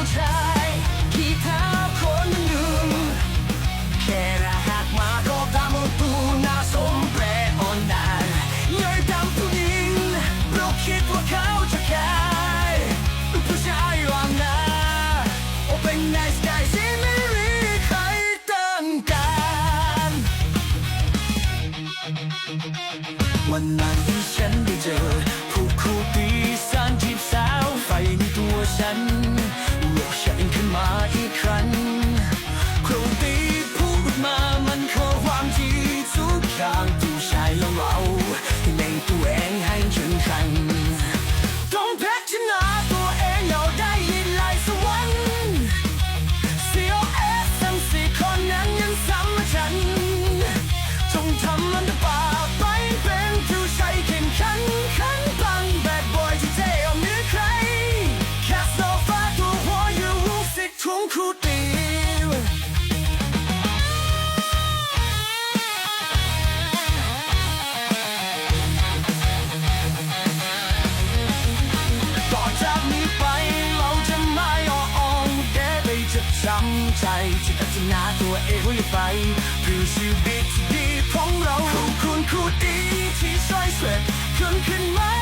ผู้ชายขี้เท้าคนหนึ่งแค่รหัสมาก็ตามตูน่าสมแปรอ่อนนานยอยตามผู้หญิงราคิดว่าเข ครูตีวต่อจากนี้ไปเราจะไม่อ่อองแกไปจะจำใจจะพัฒนาตัวเองไปคือชีวิตที่ดีของเราขอบคุณครูดีที่ช่วยเสร็จขึ้นขึ้นมา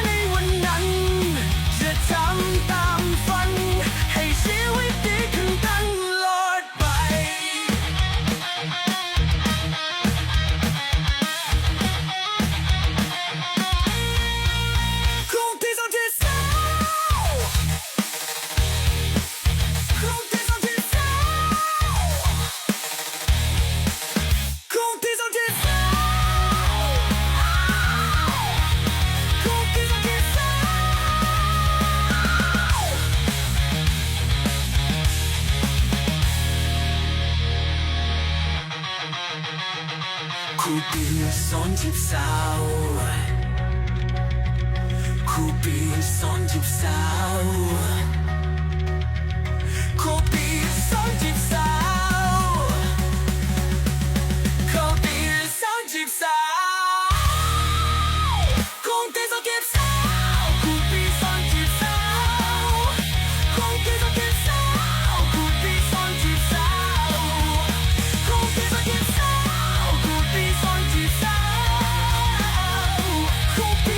Kupiłem sądzi psał Kupiłem sądzi psał Kupiłem sądzi psał Kupiłem sądzi psał Don't be